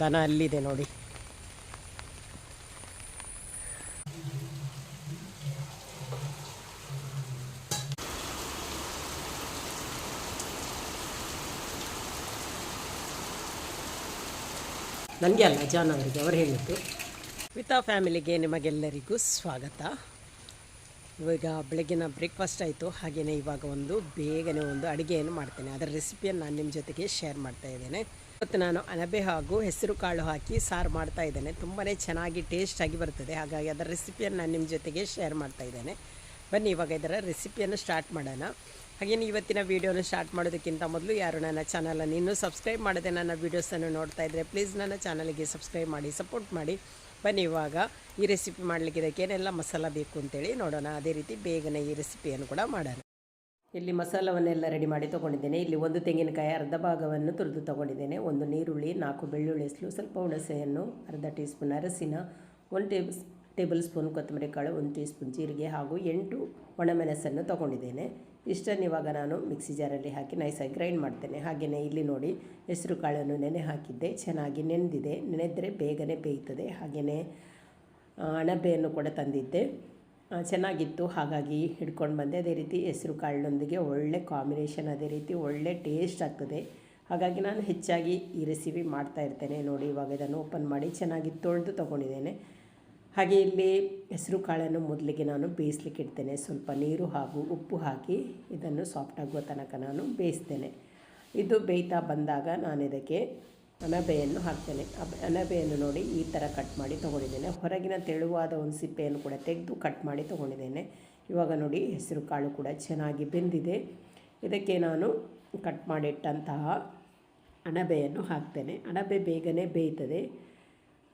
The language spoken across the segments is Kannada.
ದನ ಅಲ್ಲಿದೆ ನೋಡಿ. ನನಗೆ ಅಲ್ಲ, ಜಾನ್ ಅವರಿಗೆ ಅವರು ಹೇಳಿದ್ದು. ವಿತಾ ಫ್ಯಾಮಿಲಿಗೆ ನಿಮಗೆಲ್ಲರಿಗೂ ಸ್ವಾಗತ. ಇವಾಗ ಬೆಳಗ್ಗಿನ ಬ್ರೇಕ್ಫಾಸ್ಟ್ ಆಯಿತು ಹಾಗೆಯೇ ಇವಾಗ ಒಂದು ಬೇಗನೆ ಒಂದು ಅಡುಗೆಯನ್ನು ಮಾಡ್ತೇನೆ. ಅದರ ರೆಸಿಪಿಯನ್ನು ನಾನು ನಿಮ್ಮ ಜೊತೆಗೆ ಶೇರ್ ಮಾಡ್ತಾ ಇದ್ದೇನೆ. ಇವತ್ತು ನಾನು ಅಣಬೆ ಹಾಗೂ ಹೆಸರು ಕಾಳು ಹಾಕಿ ಸಾರು ಮಾಡ್ತಾ ಇದ್ದೇನೆ. ತುಂಬಾ ಚೆನ್ನಾಗಿ ಟೇಸ್ಟಾಗಿ ಬರ್ತದೆ. ಹಾಗಾಗಿ ಅದರ ರೆಸಿಪಿಯನ್ನು ನಾನು ನಿಮ್ಮ ಜೊತೆಗೆ ಶೇರ್ ಮಾಡ್ತಾ ಇದ್ದೇನೆ. ಬನ್ನಿ, ಇವಾಗ ಇದರ ರೆಸಿಪಿಯನ್ನು ಸ್ಟಾರ್ಟ್ ಮಾಡೋಣ. ಹಾಗೇನು ಇವತ್ತಿನ ವೀಡಿಯೋನ ಸ್ಟಾರ್ಟ್ ಮಾಡೋದಕ್ಕಿಂತ ಮೊದಲು ಯಾರು ನನ್ನ ಚಾನಲನ್ನು ಇನ್ನೂ ಸಬ್ಸ್ಕ್ರೈಬ್ ಮಾಡದೆ ನನ್ನ ವೀಡಿಯೋಸನ್ನು ನೋಡ್ತಾ ಇದ್ದರೆ ಪ್ಲೀಸ್ ನನ್ನ ಚಾನಲ್ಗೆ ಸಬ್ಸ್ಕ್ರೈಬ್ ಮಾಡಿ ಸಪೋರ್ಟ್ ಮಾಡಿ. ಬನ್ನಿ, ಇವಾಗ ಈ ರೆಸಿಪಿ ಮಾಡಲಿಕ್ಕೆ ಇದಕ್ಕೆ ಏನೆಲ್ಲ ಮಸಾಲ ಬೇಕು ಅಂತೇಳಿ ನೋಡೋಣ. ಅದೇ ರೀತಿ ಬೇಗನೆ ಈ ರೆಸಿಪಿಯನ್ನು ಕೂಡ ಮಾಡೋಣ. ಇಲ್ಲಿ ಮಸಾಲವನ್ನೆಲ್ಲ ರೆಡಿ ಮಾಡಿ ತೊಗೊಂಡಿದ್ದೇನೆ. ಇಲ್ಲಿ ಒಂದು ತೆಂಗಿನಕಾಯಿ ಅರ್ಧ ಭಾಗವನ್ನು ತುರಿದು ತೊಗೊಂಡಿದ್ದೇನೆ. ಒಂದು ನೀರುಳ್ಳಿ, ನಾಲ್ಕು ಬೆಳ್ಳುಳ್ಳಿ ಹೆಸಲು, ಸ್ವಲ್ಪ ಹುಣಸೆಯನ್ನು ಅರ್ಧ ಟೀ ಸ್ಪೂನ್ ಅರಸಿನ, ಒಂದು ಟೇಬಲ್ ಟೇಬಲ್ ಸ್ಪೂನ್ ಕೊತ್ತಂಬರಿ ಕಾಳು, ಒಂದು ಟೀ ಸ್ಪೂನ್ ಜೀರಿಗೆ ಹಾಗೂ ಎಂಟು ಒಣಮೆಣಸನ್ನು ತೊಗೊಂಡಿದ್ದೇನೆ. ಇಷ್ಟನ್ನು ಇವಾಗ ನಾನು ಮಿಕ್ಸಿ ಜಾರಲ್ಲಿ ಹಾಕಿ ನೈಸಾಗಿ ಗ್ರೈಂಡ್ ಮಾಡ್ತೇನೆ. ಹಾಗೆಯೇ ಇಲ್ಲಿ ನೋಡಿ ಹೆಸರು ಕಾಳನ್ನು ನೆನೆ ಹಾಕಿದ್ದೆ. ಚೆನ್ನಾಗಿ ನೆನೆದಿದೆ ನೆನೆದರೆ ಬೇಗನೆ ಬೇಯ್ತದೆ. ಹಾಗೆಯೇ ಅಣಬೆಯನ್ನು ಕೂಡ ತಂದಿದ್ದೆ. ಚೆನ್ನಾಗಿತ್ತು. ಹಾಗಾಗಿ ಹಿಡ್ಕೊಂಡು ಬಂದೆ. ಅದೇ ರೀತಿ ಹೆಸರು ಕಾಳಿನೊಂದಿಗೆ ಒಳ್ಳೆ ಕಾಂಬಿನೇಷನ್ ಅದೇ ರೀತಿ ಒಳ್ಳೆ ಟೇಸ್ಟ್ ಆಗ್ತದೆ. ಹಾಗಾಗಿ ನಾನು ಹೆಚ್ಚಾಗಿ ಈ ರೆಸಿಪಿ ಮಾಡ್ತಾ ಇರ್ತೇನೆ. ನೋಡಿ, ಇವಾಗ ಇದನ್ನು ಓಪನ್ ಮಾಡಿ ಚೆನ್ನಾಗಿ ತೊಳೆದು ತೊಗೊಂಡಿದ್ದೇನೆ. ಹಾಗೆ ಇಲ್ಲಿ ಹೆಸರು ಕಾಳನ್ನು ಮೊದಲಿಗೆ ನಾನು ಬೇಯಿಸ್ಲಿಕ್ಕೆ ಇಡ್ತೇನೆ. ಸ್ವಲ್ಪ ನೀರು ಹಾಗೂ ಉಪ್ಪು ಹಾಕಿ ಇದನ್ನು ಸಾಫ್ಟ್ ಆಗುವ ತನಕ ನಾನು ಬೇಯಿಸ್ತೇನೆ. ಇದು ಬೇಯ್ತಾ ಬಂದಾಗ ನಾನು ಇದಕ್ಕೆ ಅಣಬೆಯನ್ನು ಹಾಕ್ತೇನೆ. ಅಣಬೆಯನ್ನು ನೋಡಿ ಈ ಥರ ಕಟ್ ಮಾಡಿ ತೊಗೊಂಡಿದ್ದೇನೆ. ಹೊರಗಿನ ತೆಳುವಾದ ಒಂದು ಸಿಪ್ಪೆಯನ್ನು ಕೂಡ ತೆಗೆದು ಕಟ್ ಮಾಡಿ ತೊಗೊಂಡಿದ್ದೇನೆ. ಇವಾಗ ನೋಡಿ ಹೆಸರು ಕಾಳು ಕೂಡ ಚೆನ್ನಾಗಿ ಬೆಂದಿದೆ. ಇದಕ್ಕೆ ನಾನು ಕಟ್ ಮಾಡಿಟ್ಟಂತಹ ಅಣಬೆಯನ್ನು ಹಾಕ್ತೇನೆ. ಅಣಬೆ ಬೇಗನೆ ಬೇಯ್ತದೆ.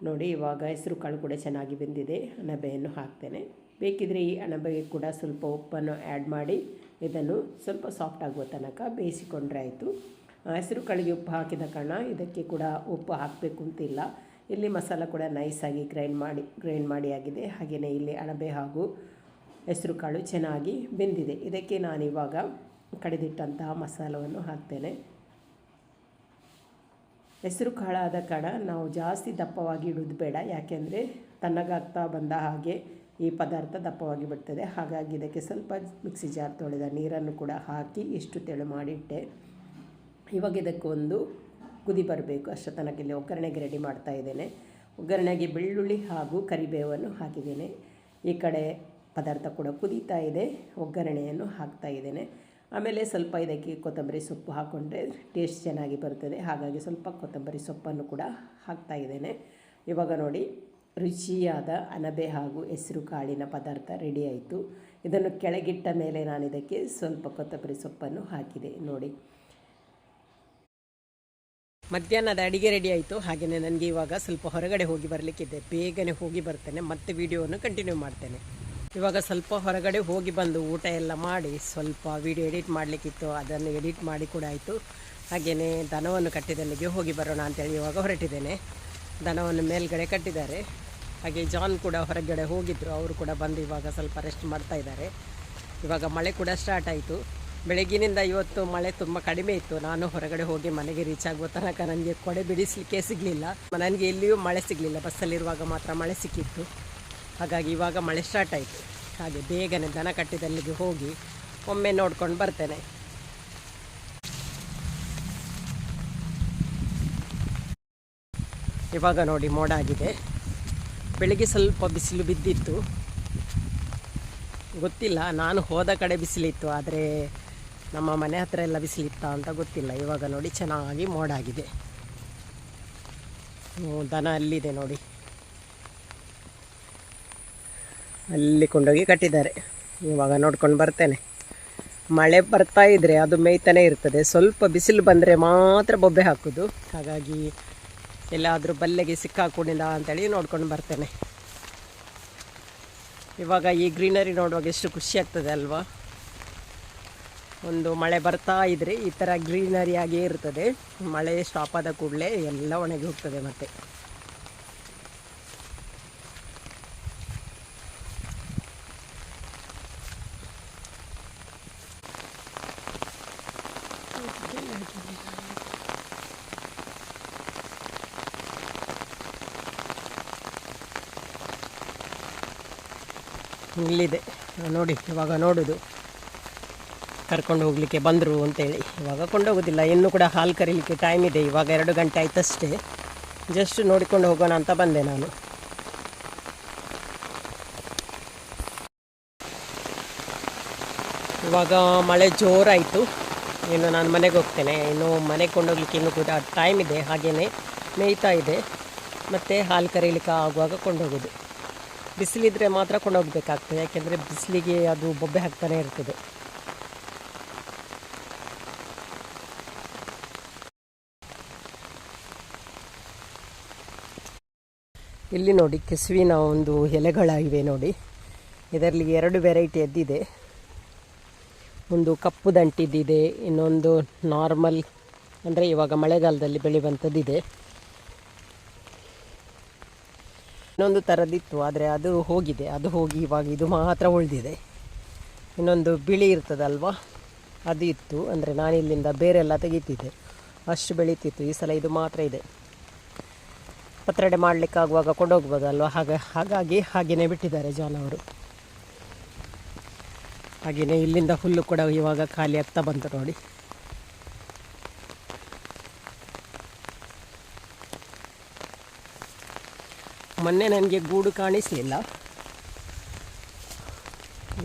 ನೋಡಿ ಇವಾಗ ಹೆಸರು ಕಾಳು ಕೂಡ ಚೆನ್ನಾಗಿ ಬೆಂದಿದೆ. ಅಣಬೆಯನ್ನು ಹಾಕ್ತೇನೆ. ಬೇಕಿದ್ರೆ ಈ ಅಣಬೆಗೆ ಕೂಡ ಸ್ವಲ್ಪ ಉಪ್ಪನ್ನು ಆ್ಯಡ್ ಮಾಡಿ ಇದನ್ನು ಸ್ವಲ್ಪ ಸಾಫ್ಟ್ ಆಗುವ ತನಕ ಬೇಯಿಸಿಕೊಂಡ್ರೆ ಆಯಿತು. ಹೆಸರು ಕಾಳಿಗೆ ಉಪ್ಪು ಹಾಕಿದ ಕಾರಣ ಇದಕ್ಕೆ ಕೂಡ ಉಪ್ಪು ಹಾಕಬೇಕು ಅಂತಿಲ್ಲ. ಇಲ್ಲಿ ಮಸಾಲ ಕೂಡ ನೈಸಾಗಿ ಗ್ರೈಂಡ್ ಮಾಡಿ ಗ್ರೈಂಡ್ ಮಾಡಿ ಆಗಿದೆ. ಹಾಗೆಯೇ ಇಲ್ಲಿ ಅಣಬೆ ಹಾಗೂ ಹೆಸರು ಕಾಳು ಚೆನ್ನಾಗಿ ಬೆಂದಿದೆ. ಇದಕ್ಕೆ ನಾನಿವಾಗ ಕಡಿದಿಟ್ಟಂತಹ ಮಸಾಲವನ್ನು ಹಾಕ್ತೇನೆ. ಹೆಸರು ಕಾಳಾದ ಕಾರಣ ನಾವು ಜಾಸ್ತಿ ದಪ್ಪವಾಗಿ ಇಡೋದು ಬೇಡ. ಯಾಕೆಂದರೆ ತಣ್ಣಗಾಗ್ತಾ ಬಂದ ಹಾಗೆ ಈ ಪದಾರ್ಥ ದಪ್ಪವಾಗಿ ಬಿಡ್ತದೆ. ಹಾಗಾಗಿ ಇದಕ್ಕೆ ಸ್ವಲ್ಪ ಮಿಕ್ಸಿ ಜಾರ್ ತೊಳೆದ ನೀರನ್ನು ಕೂಡ ಹಾಕಿ ಇಷ್ಟು ತೆಳು ಮಾಡಿಟ್ಟೆ. ಇವಾಗ ಇದಕ್ಕೊಂದು ಕುದಿ ಬರಬೇಕು. ಅಷ್ಟರ ತನಕ ಇಲ್ಲಿ ಒಗ್ಗರಣೆಗೆ ರೆಡಿ ಮಾಡ್ತಾ ಇದ್ದೇನೆ. ಒಗ್ಗರಣೆಗೆ ಬೆಳ್ಳುಳ್ಳಿ ಹಾಗೂ ಕರಿಬೇವನ್ನು ಹಾಕಿದ್ದೇನೆ. ಈ ಕಡೆ ಪದಾರ್ಥ ಕೂಡ ಕುದೀತಾ ಇದೆ. ಒಗ್ಗರಣೆಯನ್ನು ಹಾಕ್ತಾ ಇದ್ದೇನೆ. ಆಮೇಲೆ ಸ್ವಲ್ಪ ಇದಕ್ಕೆ ಕೊತ್ತಂಬರಿ ಸೊಪ್ಪು ಹಾಕ್ಕೊಂಡ್ರೆ ಟೇಸ್ಟ್ ಚೆನ್ನಾಗಿ ಬರ್ತದೆ. ಹಾಗಾಗಿ ಸ್ವಲ್ಪ ಕೊತ್ತಂಬರಿ ಸೊಪ್ಪನ್ನು ಕೂಡ ಹಾಕ್ತಾ ಇದ್ದೇನೆ. ಇವಾಗ ನೋಡಿ, ರುಚಿಯಾದ ಅನಬೆ ಹಾಗೂ ಹೆಸರು ಕಾಳಿನ ಪದಾರ್ಥ ರೆಡಿ ಆಯಿತು. ಇದನ್ನು ಕೆಳಗಿಟ್ಟ ಮೇಲೆ ನಾನು ಇದಕ್ಕೆ ಸ್ವಲ್ಪ ಕೊತ್ತಂಬರಿ ಸೊಪ್ಪನ್ನು ಹಾಕಿದೆ. ನೋಡಿ. ಮಧ್ಯಾಹ್ನದ ಅಡಿಗೆ ರೆಡಿ ಆಯಿತು. ಹಾಗೆಯೇ ನನಗೆ ಇವಾಗ ಸ್ವಲ್ಪ ಹೊರಗಡೆ ಹೋಗಿ ಬರಲಿಕ್ಕಿದೆ. ಬೇಗನೆ ಹೋಗಿ ಬರ್ತೇನೆ. ಮತ್ತೆ ವಿಡಿಯೋವನ್ನು ಕಂಟಿನ್ಯೂ ಮಾಡ್ತೇನೆ. ಇವಾಗ ಸ್ವಲ್ಪ ಹೊರಗಡೆ ಹೋಗಿ ಬಂದು ಊಟ ಎಲ್ಲ ಮಾಡಿ ಸ್ವಲ್ಪ ವಿಡಿಯೋ ಎಡಿಟ್ ಮಾಡಲಿಕ್ಕಿತ್ತು. ಅದನ್ನು ಎಡಿಟ್ ಮಾಡಿ ಕೂಡ ಆಯಿತು. ಹಾಗೆಯೇ ದನವನ್ನು ಕಟ್ಟಿದಲ್ಲಿಗೆ ಹೋಗಿ ಬರೋಣ ಅಂತೇಳಿ ಇವಾಗ ಹೊರಟಿದ್ದೇನೆ. ದನವನ್ನು ಮೇಲ್ಗಡೆ ಕಟ್ಟಿದ್ದಾರೆ. ಹಾಗೆ ಜಾನ್ ಕೂಡ ಹೊರಗಡೆ ಹೋಗಿದ್ದರು ಅವರು ಕೂಡ ಬಂದು ಇವಾಗ ಸ್ವಲ್ಪ ರೆಸ್ಟ್ ಮಾಡ್ತಾ ಇದ್ದಾರೆ. ಇವಾಗ ಮಳೆ ಕೂಡ ಸ್ಟಾರ್ಟ್ ಆಯಿತು. ಬೆಳಗಿನಿಂದ ಇವತ್ತು ಮಳೆ ತುಂಬ ಕಡಿಮೆ ಇತ್ತು. ನಾನು ಹೊರಗಡೆ ಹೋಗಿ ಮನೆಗೆ ರೀಚ್ ಆಗುವ ತನಕ ನನಗೆ ಕೊಡೆ ಬಿಡಿಸಲಿಕ್ಕೆ ಸಿಗಲಿಲ್ಲ. ನನಗೆ ಎಲ್ಲಿಯೂ ಮಳೆ ಸಿಗಲಿಲ್ಲ. ಬಸ್ಸಲ್ಲಿರುವಾಗ ಮಾತ್ರ ಮಳೆ ಸಿಕ್ಕಿತ್ತು. ಹಾಗಾಗಿ ಇವಾಗ ಮಳೆ ಸ್ಟಾರ್ಟ್ ಆಯಿತು. ಹಾಗೆ ಬೇಗನೆ ದನ ಕಟ್ಟಿದಲ್ಲಿಗೆ ಹೋಗಿ ಒಮ್ಮೆ ನೋಡ್ಕೊಂಡು ಬರ್ತೇನೆ. ಇವಾಗ ನೋಡಿ ಮೋಡ ಆಗಿದೆ. ಬೆಳಿಗ್ಗೆ ಸ್ವಲ್ಪ ಬಿಸಿಲು ಬಿದ್ದಿತ್ತು. ಗೊತ್ತಿಲ್ಲ. ನಾನು ಹೋದ ಕಡೆ ಬಿಸಿಲಿತ್ತು. ಆದರೆ ನಮ್ಮ ಮನೆ ಹತ್ರ ಎಲ್ಲ ಬಿಸಿಲಿತ್ತಾ ಅಂತ ಗೊತ್ತಿಲ್ಲ. ಇವಾಗ ನೋಡಿ ಚೆನ್ನಾಗಿ ಮೋಡಾಗಿದೆ ದನ ಅಲ್ಲಿದೆ ನೋಡಿ. ಅಲ್ಲಿ ಕೊಂಡೋಗಿ ಕಟ್ಟಿದ್ದಾರೆ. ಇವಾಗ ನೋಡ್ಕೊಂಡು ಬರ್ತೇನೆ. ಮಳೆ ಬರ್ತಾ ಇದ್ರೆ ಅದು ಮೇಯ್ತಾನೆ ಇರ್ತದೆ. ಸ್ವಲ್ಪ ಬಿಸಿಲು ಬಂದರೆ ಮಾತ್ರ ಬೊಬ್ಬೆ ಹಾಕೋದು. ಹಾಗಾಗಿ ಎಲ್ಲಾದರೂ ಬಲ್ಲೆಗೆ ಸಿಕ್ಕಾಕೊಂಡಿಲ್ಲ ಅಂತೇಳಿ ನೋಡ್ಕೊಂಡು ಬರ್ತೇನೆ. ಇವಾಗ ಈ ಗ್ರೀನರಿ ನೋಡುವಾಗ ಎಷ್ಟು ಖುಷಿ ಆಗ್ತದೆ ಅಲ್ವಾ? ಒಂದು ಮಳೆ ಬರ್ತಾ ಇದ್ರೆ ಈ ಥರ ಗ್ರೀನರಿಯಾಗೇ ಇರ್ತದೆ. ಮಳೆ ಸ್ಟಾಪ್ ಆದ ಕೂಡಲೇ ಎಲ್ಲ ಒಣಗಿ ಹೋಗ್ತದೆ ಮತ್ತೆ. ಇಲ್ಲಿದೆ ನೋಡಿ, ಇವಾಗ ನೋಡೋದು. ಕರ್ಕೊಂಡು ಹೋಗಲಿಕ್ಕೆ ಬಂದರು ಅಂತೇಳಿ ಇವಾಗ ಕೊಂಡೋಗೋದಿಲ್ಲ. ಇನ್ನೂ ಕೂಡ ಹಾಲು ಕರೀಲಿಕ್ಕೆ ಟೈಮ್ ಇದೆ. ಇವಾಗ ಎರಡು ಗಂಟೆ ಆಯ್ತಷ್ಟೇ. ಜಸ್ಟ್ ನೋಡಿಕೊಂಡು ಹೋಗೋಣ ಅಂತ ಬಂದೆ ನಾನು. ಇವಾಗ ಮಳೆ ಜೋರಾಯಿತು. ಇನ್ನು ನಾನು ಮನೆಗೆ ಹೋಗ್ತೇನೆ. ಇನ್ನು ಮನೆಗೆ ಕೊಂಡೋಗ್ಲಿಕ್ಕೆ ಇನ್ನೂ ಕೂಡ ಟೈಮ್ ಇದೆ. ಹಾಗೆಯೇ ಮೇಯ್ತಾ ಇದೆ. ಮತ್ತು ಹಾಲು ಕರೀಲಿಕ್ಕೆ ಆಗುವಾಗ ಕೊಂಡೋಗೋದು. ಬಿಸಿಲಿದ್ರೆ ಮಾತ್ರ ಕೊಂಡೋಗ್ಬೇಕಾಗ್ತದೆ. ಯಾಕೆಂದರೆ ಬಿಸಿಲಿಗೆ ಅದು ಬೊಬ್ಬೆ ಹಾಕ್ತಾನೆ ಇರ್ತದೆ. ಇಲ್ಲಿ ನೋಡಿ, ಕೆಸುವಿನ ಒಂದು ಎಲೆಗಳಾಗಿವೆ ನೋಡಿ. ಇದರಲ್ಲಿ ಎರಡು ವೆರೈಟಿ ಎದ್ದಿದೆ ಒಂದು ಕಪ್ಪು ದಂಟಿದ್ದಿದೆ, ಇನ್ನೊಂದು ನಾರ್ಮಲ್ ಅಂದರೆ ಇವಾಗ ಮಳೆಗಾಲದಲ್ಲಿ ಬೆಳೆಯುವಂಥದ್ದಿದೆ. ಇನ್ನೊಂದು ಥರದ್ದಿತ್ತು ಆದರೆ ಅದು ಹೋಗಿದೆ. ಅದು ಹೋಗಿ ಇವಾಗ ಇದು ಮಾತ್ರ ಉಳಿದಿದೆ. ಇನ್ನೊಂದು ಬಿಳಿ ಇರ್ತದಲ್ವಾ, ಅದು ಇತ್ತು. ಅಂದರೆ ನಾನಿಲ್ಲಿಂದ ಬೇರೆಲ್ಲ ತೆಗಿತಿದ್ದೆ. ಅಷ್ಟು ಬೆಳೀತಿತ್ತು. ಈ ಸಲ ಇದು ಮಾತ್ರ ಇದೆ. ಪತ್ರೊಡೆ ಮಾಡಲಿಕ್ಕಾಗುವಾಗ ಕೊಂಡೋಗ್ಬೋದಲ್ವ? ಹಾಗೆ, ಹಾಗಾಗಿ ಹಾಗೆಯೇ ಬಿಟ್ಟಿದ್ದಾರೆ ಜಾನ್ ಅವರು. ಹಾಗೆಯೇ ಇಲ್ಲಿಂದ ಹುಲ್ಲು ಕೂಡ ಇವಾಗ ಖಾಲಿ ಆಗ್ತಾ ಬಂತು ನೋಡಿ. ಮೊನ್ನೆ ನನಗೆ ಗೂಡು ಕಾಣಿಸಲಿಲ್ಲ.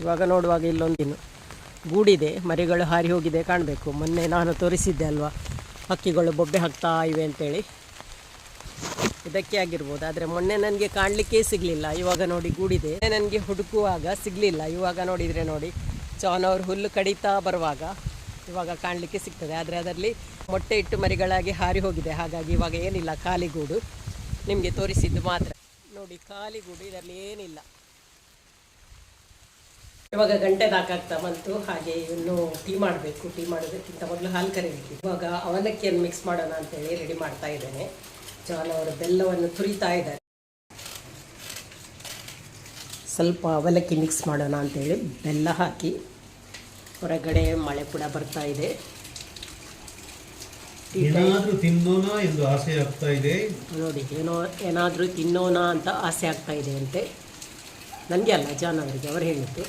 ಇವಾಗ ನೋಡುವಾಗ ಇಲ್ಲೊಂದಿನ ಗೂಡಿದೆ, ಮರಿಗಳು ಹಾರಿ ಹೋಗಿದೆ, ಕಾಣಬೇಕು. ಮೊನ್ನೆ ನಾನು ತೋರಿಸಿದ್ದೆ ಅಲ್ವಾ? ಹಕ್ಕಿಗಳು ಬೊಬ್ಬೆ ಹಾಕ್ತಾ ಇವೆ ಅಂತೇಳಿ. ಇದಕ್ಕೆ ಆಗಿರ್ಬೋದು. ಆದರೆ ಮೊನ್ನೆ ನನಗೆ ಕಾಣಲಿಕ್ಕೆ ಸಿಗಲಿಲ್ಲ. ಇವಾಗ ನೋಡಿ ಗೂಡಿದೆ. ನನಗೆ ಹುಡುಕುವಾಗ ಸಿಗಲಿಲ್ಲ. ಇವಾಗ ನೋಡಿದರೆ ನೋಡಿ, ಚಾನ್ ಅವರು ಹುಲ್ಲು ಕಡಿತಾ ಬರುವಾಗ ಇವಾಗ ಕಾಣಲಿಕ್ಕೆ ಸಿಗ್ತದೆ. ಆದರೆ ಅದರಲ್ಲಿ ಮೊಟ್ಟೆ ಇಟ್ಟು ಮರಿಗಳಾಗಿ ಹಾರಿ ಹೋಗಿದೆ. ಹಾಗಾಗಿ ಇವಾಗ ಏನಿಲ್ಲ. ಖಾಲಿ ಗೂಡು ನಿಮಗೆ ತೋರಿಸಿದ್ದು ಮಾತ್ರ. ನೋಡಿ ಕಾಲಿಗೂಡು ಇದರಲ್ಲಿ ಏನಿಲ್ಲ. ಇವಾಗ ಗಂಟೆ ನಾಲ್ಕಾಗ್ತಾ ಬಂತು. ಹಾಗೆ ಇನ್ನು ಟೀ ಮಾಡಬೇಕು. ಟೀ ಮಾಡೋದಕ್ಕಿಂತ ಮೊದಲು ಹಾಲು ಕರಿಬೇಕು. ಇವಾಗ ಅವಲಕ್ಕಿಯನ್ನು ಮಿಕ್ಸ್ ಮಾಡೋಣ ಅಂತೇಳಿ ರೆಡಿ ಮಾಡ್ತಾ ಇದ್ದೇನೆ. ಅವರು ಬೆಲ್ಲವನ್ನು ತುರಿತಾ ಇದ್ದಾರೆ. ಸ್ವಲ್ಪ ಅವಲಕ್ಕಿ ಮಿಕ್ಸ್ ಮಾಡೋಣ ಅಂತೇಳಿ ಬೆಲ್ಲ ಹಾಕಿ ಹೊರಗಡೆ ಮಳೆ ಕೂಡ ಬರ್ತಾ ಇದೆ. ಏನಾದರೂ ತಿನ್ನೋಣ ಎಂದು ಆಸೆ ಆಗ್ತಾ ಇದೆ? ನೋಡಿ ಏನೋ ಏನಾದರೂ ತಿನ್ನೋಣ ಅಂತ ಆಸೆ ಆಗ್ತಾ ಇದೆ ಅಂತೆ. ನನಗೆ ಅಲ್ಲ ಜಾನ್ ಅವರಿಗೆ ಅವರು ಹೇಳಿದ್ದು.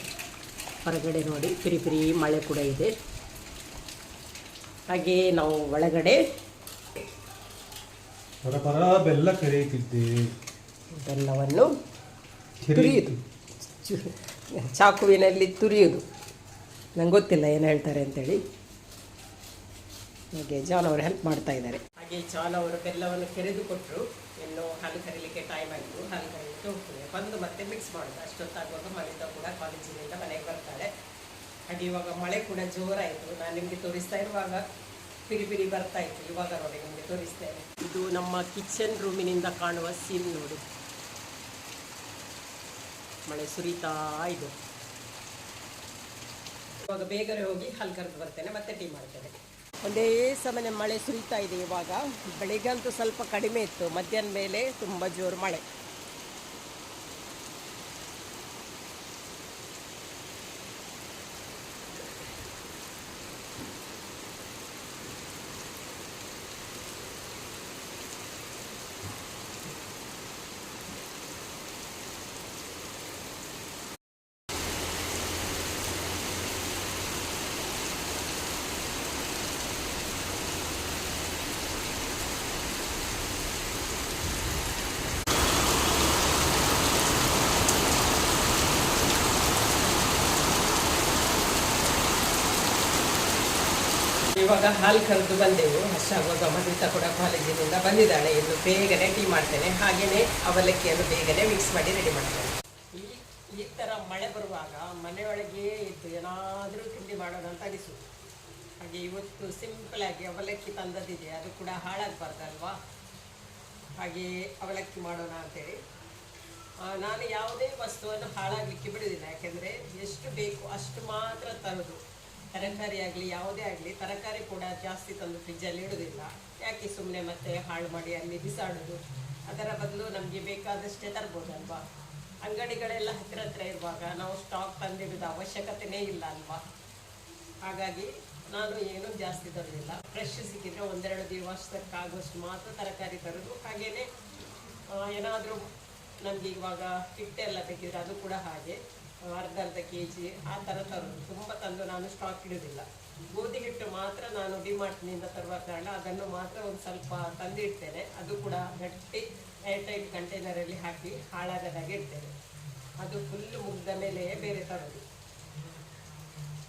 ಹೊರಗಡೆ ನೋಡಿ ಪಿರಿ ಪಿರಿ ಮಳೆ ಕೂಡ ಇದೆ. ಹಾಗೆ ನಾವು ಒಳಗಡೆ ಪರ ಪರ ಬೆಲ್ಲ ಕರೆಯುತ್ತಿದ್ದೆ. ಬೆಲ್ಲವನ್ನು ತುರಿಯುವುದು ಚು- ಚಾಕುವಿನಲ್ಲಿ ತುರಿಯುದು. ನಂಗೆ ಗೊತ್ತಿಲ್ಲ ಏನು ಹೇಳ್ತಾರೆ ಅಂತೇಳಿ. ಹಾಗೆ ಜಾನ್ ಅವರು ಹೆಲ್ಪ್ ಮಾಡ್ತಾ ಇದ್ದಾರೆ. ಹಾಗೆ ಜಾನ್ ಅವರು ಬೆಲ್ಲವನ್ನು ಕೆರೆದು ಕೊಟ್ಟರು ಇನ್ನು ಹಾಲು ಕರೀಲಿಕ್ಕೆ ಟೈಮ್ ಆಯಿತು. ಹಾಲು ಕರೀಲಿಕ್ಕೆ ಹೋಗ್ತದೆ. ಬಂದು ಮತ್ತೆ ಮಿಕ್ಸ್ ಮಾಡೋದು. ಅಷ್ಟೊತ್ತಾಗುವಾಗ ಮನೆಯಿಂದ ಕೂಡ ಕಾಲೇಜಿನಿಂದ ಮನೆಗೆ ಬರ್ತಾರೆ. ಹಾಗೆ ಇವಾಗ ಮಳೆ ಕೂಡ ಜೋರಾಯಿತು. ನಾನು ನಿಮಗೆ ತೋರಿಸ್ತಾ ಇರುವಾಗ ಪಿರಿ ಪಿರಿ ಬರ್ತಾ ಇತ್ತು ಇವಾಗ ನೋಡಿ ನಿಮಗೆ ತೋರಿಸ್ತೇನೆ. ಇದು ನಮ್ಮ ಕಿಚನ್ ರೂಮಿನಿಂದ ಕಾಣುವ ಸೀನ್ ನೋಡಿ. ಮಳೆ ಸುರಿತಾ ಇದೆ. ಇವಾಗ ಬೇಗನೆ ಹೋಗಿ ಹಾಲು ಕರೆದು ಬರ್ತೇನೆ ಮತ್ತೆ ಟೀ ಮಾಡ್ತೇನೆ. ಒಂದೇ ಸಮನೆ ಮಳೆ ಸುರಿತಾ ಇದೆ ಇವಾಗ. ಬೆಳಿಗ್ಗೆ ಅಂತೂ ಸ್ವಲ್ಪ ಕಡಿಮೆ ಇತ್ತು ಮಧ್ಯಾಹ್ನ ಮೇಲೆ ತುಂಬ ಜೋರು ಮಳೆ. ಇವಾಗ ಹಾಲು ಕರೆದು ಬಂದೆವು. ಅಷ್ಟಾಗುವಾಗ ಮದುವೆ ಕೂಡ ಕಾಲೇಜಿನಿಂದ ಬಂದಿದ್ದಾಳೆ. ಇದು ಬೇಗನೆ ಟೀ ಮಾಡ್ತೇನೆ. ಹಾಗೆಯೇ ಅವಲಕ್ಕಿಯನ್ನು ಬೇಗನೆ ಮಿಕ್ಸ್ ಮಾಡಿ ರೆಡಿ ಮಾಡ್ತೇನೆ. ಈ ಥರ ಮಳೆ ಬರುವಾಗ ಮನೆಯೊಳಗೆ ಇದ್ದು ಏನಾದರೂ ತಿಂಡಿ ಮಾಡೋಣ ಅಂತ ಅನಿಸು. ಹಾಗೆ ಇವತ್ತು ಸಿಂಪಲ್ ಆಗಿ ಅವಲಕ್ಕಿ ತಂದದಿದೆ ಅದು ಕೂಡ ಹಾಳಾಗಬಾರ್ದಲ್ವಾ? ಹಾಗೆ ಅವಲಕ್ಕಿ ಮಾಡೋಣ ಅಂತೇಳಿ. ನಾನು ಯಾವುದೇ ವಸ್ತುವನ್ನು ಹಾಳಾಗಲಿಕ್ಕೆ ಬಿಡೋದಿಲ್ಲ ಯಾಕೆಂದರೆ ಎಷ್ಟು ಬೇಕು ಅಷ್ಟು ಮಾತ್ರ ತರೋದು. ತರಕಾರಿ ಆಗಲಿ, ಯಾವುದೇ ಆಗಲಿ, ತರಕಾರಿ ಕೂಡ ಜಾಸ್ತಿ ತಂದು ಫ್ರಿಜ್ಜಲ್ಲಿ ಇಡೋದಿಲ್ಲ. ಯಾಕೆ ಸುಮ್ಮನೆ ಮತ್ತೆ ಹಾಳು ಮಾಡಿ ಅಲ್ಲಿ ಬಿಸಾಡೋದು? ಅದರ ಬದಲು ನಮಗೆ ಬೇಕಾದಷ್ಟೇ ತರ್ಬೋದಲ್ವಾ? ಅಂಗಡಿಗಳೆಲ್ಲ ಹತ್ತಿರ ಹತ್ರ ಇರುವಾಗ ನಾವು ಸ್ಟಾಕ್ ತಂದಿಡೋದು ಅವಶ್ಯಕತೆನೇ ಇಲ್ಲ ಅಲ್ವಾ? ಹಾಗಾಗಿ ನಾನು ಏನೂ ಜಾಸ್ತಿ ತರೋದಿಲ್ಲ. ಫ್ರೆಶ್ ಸಿಕ್ಕಿದ್ರೆ ಒಂದೆರಡು ದಿವಸಕ್ಕಾಗುವಷ್ಟು ಮಾತ್ರ ತರಕಾರಿ ತರೋದು. ಹಾಗೆಯೇ ಏನಾದರೂ ನಮಗೆ ಇವಾಗ ಕಿಟ್ಟೆಲ್ಲ ಬೇಕಿದ್ರೆ ಅದು ಕೂಡ ಹಾಗೆ. ಅರ್ಧ ಅರ್ಧ ಕೆ ಜಿ ಆ ಥರ ತರೋದು. ತುಂಬ ತಂದು ನಾನು ಸ್ಟಾಕ್ ಇಡೋದಿಲ್ಲ. ಗೋಧಿ ಹಿಟ್ಟು ಮಾತ್ರ ನಾನು ಡಿಮಾರ್ಟ್ನಿಂದ ತರುವ ಕಾರಣ ಅದನ್ನು ಮಾತ್ರ ಒಂದು ಸ್ವಲ್ಪ ತಂದಿಡ್ತೇನೆ. ಅದು ಕೂಡ ಗಟ್ಟಿ ಏರ್ಟೈಟ್ ಕಂಟೈನರಲ್ಲಿ ಹಾಕಿ ಹಾಳಾಗದಾಗೆ ಇಡ್ತೇನೆ. ಅದು ಫುಲ್ ಮುಗ್ದ ಮೇಲೆ ಬೇರೆ ತರೋದು.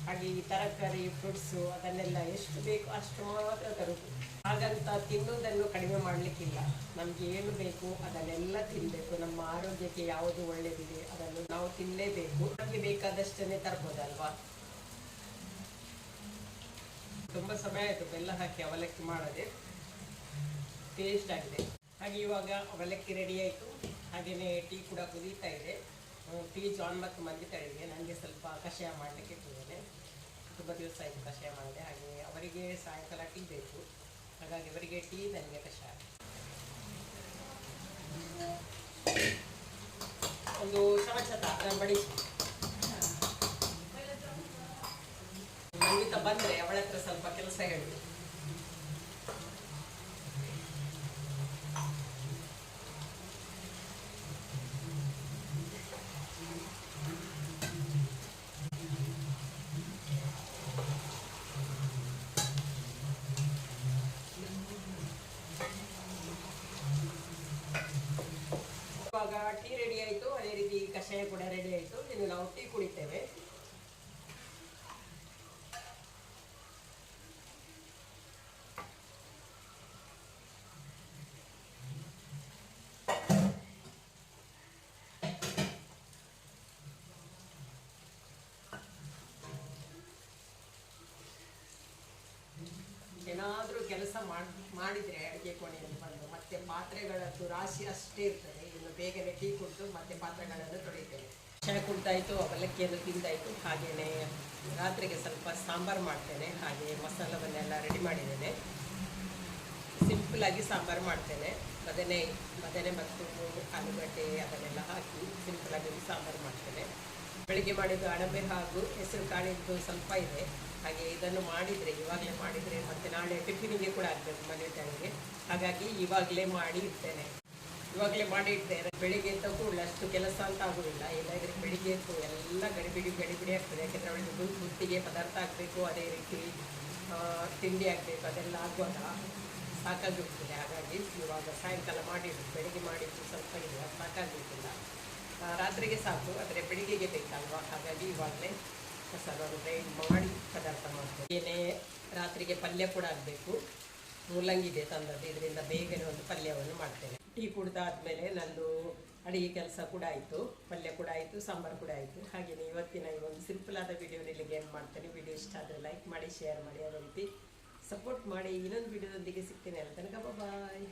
ಹಾಗೆ ಈ ತರಕಾರಿ ಫ್ರೂಟ್ಸು ಅದನ್ನೆಲ್ಲ ಎಷ್ಟು ಬೇಕು ಅಷ್ಟು ಮಾತ್ರ ತರುವುದು ಹಾಗಂತ ತಿನ್ನುವುದನ್ನು ಕಡಿಮೆ ಮಾಡಲಿಕ್ಕಿಲ್ಲ. ನಮಗೆ ಏನು ಬೇಕು ಅದನ್ನೆಲ್ಲ ತಿನ್ನಬೇಕು ನಮ್ಮ ಆರೋಗ್ಯಕ್ಕೆ ಯಾವುದು ಒಳ್ಳೆಯದಿದೆ ಅದನ್ನು ನಾವು ತಿನ್ನಲೇಬೇಕು ನಮಗೆ ಬೇಕಾದಷ್ಟನ್ನೇ ತರ್ಬೋದಲ್ವಾ? ತುಂಬ ಸಮಯ ಆಯಿತು ಬೆಲ್ಲ ಹಾಕಿ ಅವಲಕ್ಕಿ ಮಾಡದೆ. ಟೇಸ್ಟ್ ಆಗಿದೆ. ಹಾಗೆ ಇವಾಗ ಅವಲಕ್ಕಿ ರೆಡಿ ಆಯಿತು. ಹಾಗೆಯೇ ಟೀ ಕೂಡ ಕುದೀತಾ ಇದೆ. ಟೀ ಜಾನ್ ಮತ್ತು ಮಲ್ಲಿತಾಳಿಗೆ ನನಗೆ ಸ್ವಲ್ಪ ಕಷಾಯ ಮಾಡಲಿಕ್ಕೆ ಇಟ್ಟಿದ್ದೇನೆ. ತುಂಬ ದಿವಸ ಆಯಿತು ಕಷಾಯ ಮಾಡಿದೆ. ಹಾಗೆ ಅವರಿಗೆ ಸಾಯಂಕಾಲ ಟೀ ಬೇಕು. ಹಾಗಾಗಿ ಅವರಿಗೆ ಟೀ, ನನಗೆ ಕಷಾಯ. ಒಂದು ಚಮಚದ ಬಡಿ ಮನ್ವಿತ ಬಂದರೆ ಅವಳ ಹತ್ರ ಸ್ವಲ್ಪ ಕೆಲಸ ಹೇಳಿ ಇವಾಗ ಟೀ ರೆಡಿ ಆಯಿತು ಅದೇ ರೀತಿ ಕಷಾಯ ಕೂಡ ರೆಡಿ ನಾವು ಟೀ ಕುಡಿತೇವೆ. ಏನಾದರೂ ಕೆಲಸ ಮಾಡಿ, ಮಾಡಿದರೆ ಅಡುಗೆ ಕೋಣೆಯಲ್ಲಿ ಬಂದು ಮತ್ತೆ ಪಾತ್ರೆಗಳದ್ದು ರಾಶಿ ಅಷ್ಟೇ ಇರ್ತದೆ. ಇನ್ನು ಬೇಗನೆ ಟೀ ಕುಡಿದು ಮತ್ತೆ ಪಾತ್ರೆಗಳನ್ನು ತೊಳಿತೇನೆ ಚಹಾ ಕುಡ್ದಾಯಿತು, ಅವಲಕ್ಕಿಯನ್ನು ತಿಂದಾಯಿತು. ಹಾಗೆಯೇ ರಾತ್ರಿಗೆ ಸ್ವಲ್ಪ ಸಾಂಬಾರು ಮಾಡ್ತೇನೆ. ಹಾಗೆ ಮಸಾಲವನ್ನೆಲ್ಲ ರೆಡಿ ಮಾಡಿದ್ದೇನೆ. ಸಿಂಪಲಾಗಿ ಸಾಂಬಾರು ಮಾಡ್ತೇನೆ. ಬದನೆ ಬದನೆ ಮತ್ತು ಆಲೂಗಡ್ಡೆ ಅದನ್ನೆಲ್ಲ ಹಾಕಿ ಸಿಂಪಲಾಗಿ ಸಾಂಬಾರು ಮಾಡ್ತೇನೆ. ಬೆಳಿಗ್ಗೆ ಮಾಡಿದ್ದು ಅಣಬೆ ಹಾಗೂ ಹೆಸರು ಕಾಳಿದ್ದು ಸ್ವಲ್ಪ ಇದೆ. ಹಾಗೆ ಇದನ್ನು ಮಾಡಿದರೆ, ಇವಾಗಲೇ ಮಾಡಿದರೆ ಮತ್ತು ನಾಳೆ ಟಿಫಿನಿಗೆ ಕೂಡ ಆಗಬೇಕು ಮನೆ ಟೈಮಿಗೆ ಹಾಗಾಗಿ ಇವಾಗಲೇ ಮಾಡಿ ಇಡ್ತೇನೆ. ಇವಾಗಲೇ ಮಾಡಿ ಇಡ್ತೇನೆ ಬೆಳಿಗ್ಗೆ ಎದ್ದ ಕೂಡಲೇ ಅಷ್ಟು ಕೆಲಸ ಅಂತ ಆಗುವುದಿಲ್ಲ ಇಲ್ಲಾಂದರೆ ಬೆಳಿಗ್ಗೆ ಎದ್ದು ಎಲ್ಲ ಗಡಿಬಿಡಿ ಗಡಿಬಿಡಿ ಆಗ್ತದೆ. ಯಾಕೆಂದರೆ ಅವಳಿಗೆ ಗುರು ಪದಾರ್ಥ ಆಗಬೇಕು, ಅದೇ ರೀತಿ ತಿಂಡಿ ಆಗಬೇಕು, ಅದೆಲ್ಲ ಆಗುವಾಗ ಸಾಕಾಗಿರ್ತದೆ. ಹಾಗಾಗಿ ಇವಾಗ ಸಾಯಂಕಾಲ ಮಾಡಿದ್ದು, ಬೆಳಿಗ್ಗೆ ಮಾಡಿದ್ದು ಸ್ವಲ್ಪ ಇಲ್ಲ ಸಾಕಾಗಿರ್ತಿಲ್ಲ ರಾತ್ರಿಗೆ ಸಾಕು, ಆದರೆ ಬೆಳಿಗ್ಗೆಗೆ ಬೇಕಲ್ವಾ? ಹಾಗಾಗಿ ಇವಾಗಲೇ ಸರ್ವರು ಗ್ರೈಂಡ್ ಮಾಡಿ ಪದಾರ್ಥ ಮಾಡ್ತೇವೆ ಏನೇ ರಾತ್ರಿಗೆ ಪಲ್ಯ ಕೂಡ ಆಗಬೇಕು. ಮೂಲಂಗಿ ಇದೆ ತಂದದ್ದು, ಇದರಿಂದ ಬೇಗನೆ ಒಂದು ಪಲ್ಯವನ್ನು ಮಾಡ್ತೇನೆ. ಟೀ ಕುಡ್ದಾದ್ಮೇಲೆ ನಂದು ಅಡುಗೆ ಕೆಲಸ ಕೂಡ ಆಯಿತು, ಪಲ್ಯ ಕೂಡ ಆಯಿತು, ಸಾಂಬಾರು ಕೂಡ ಆಯಿತು. ಹಾಗೆಯೇ ಇವತ್ತಿನ ಈ ಒಂದು ಸಿಂಪಲ್ ಆದ ವಿಡಿಯೋ ನಿಲ್ಲಿಗೆ ಏನು ಮಾಡ್ತೇನೆ. ವಿಡಿಯೋ ಇಷ್ಟ ಆದರೆ ಲೈಕ್ ಮಾಡಿ ಶೇರ್ ಮಾಡಿ, ಅದೇ ರೀತಿ ಸಪೋರ್ಟ್ ಮಾಡಿ. ಇನ್ನೊಂದು ವಿಡಿಯೋದೊಂದಿಗೆ ಸಿಗ್ತೇನೆ. ಅಂತ ತನಕ ಬಾಯ್